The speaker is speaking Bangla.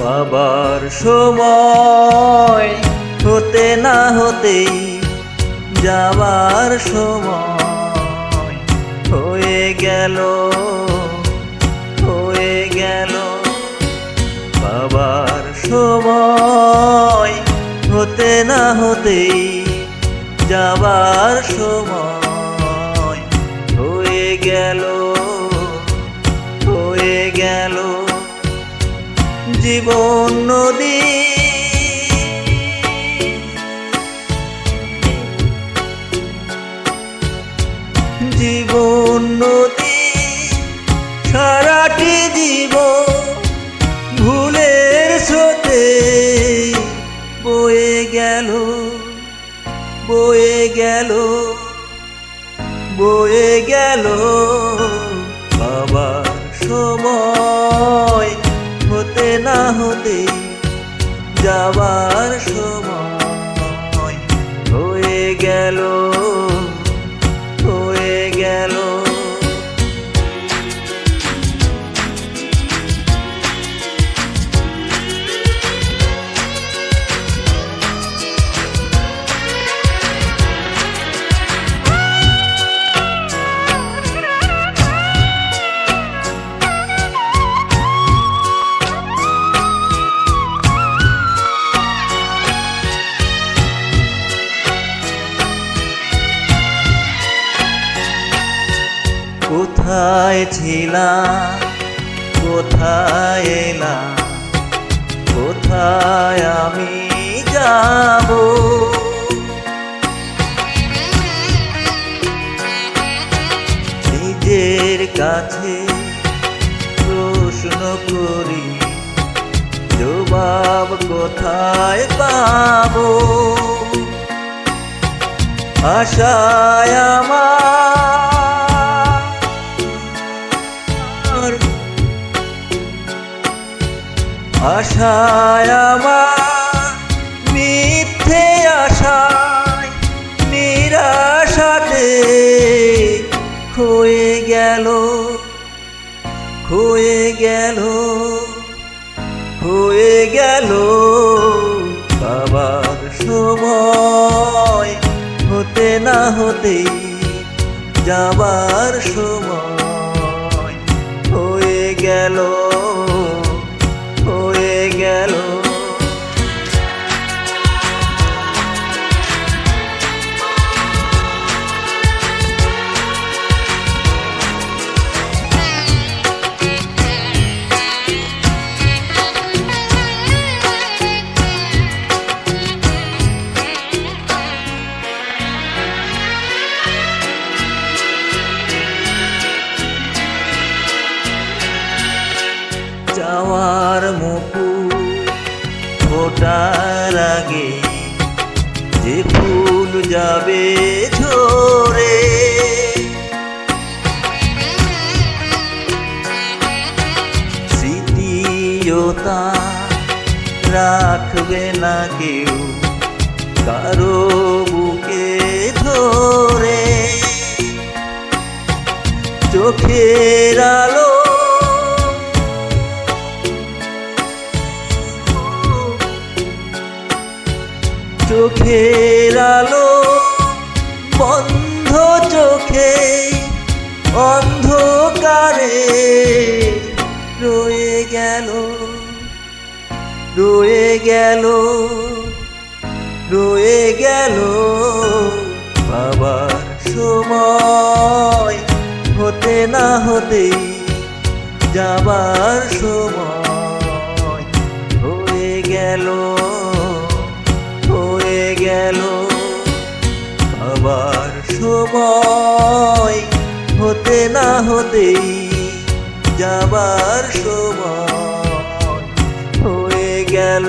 বাবার সময়, হতে না হতেই যাবার সময়। হয়ে গেল হয়ে গেল বাবার সময়, হতে না হতেই যাবার সময়। হয়ে গেল হয়ে গেল জীবন নদী। জীবন নদী, সারাটি জীব ভুলের স্রোতে বয়ে গেল বয়ে গেল বয়ে গেল বাবার সময়। না হতে যাবার কোথায় ছিলাম? কোথায় এলাম? কোথায় আমি যাব? নিজের কাছে প্রশ্ন করি, জবাব কোথায় পাবো? আশায় আমার আশায় আমার মিথ্যে আশায় নিরাশাতে খয়ে গেল খয়ে গেল হয়ে গেল বাবার সময়। হতে না হতেই যাবার সময়। যাওয়ার মুকুল ফোটার আগে যে ফুল যাবে ঝরে। স্মৃতিওতা রাখবে না কেউ, কারও বুকে ধরে। চোখের আলো চোখের আলো বন্ধ চোখে, অন্ধকারে রয়ে গেল রয়ে গেল রয়ে গেল। বাবার সময় হতে না হতেই যাবার সময় হয়ে গেল। হতেই যাবার সময় হয়ে গেল।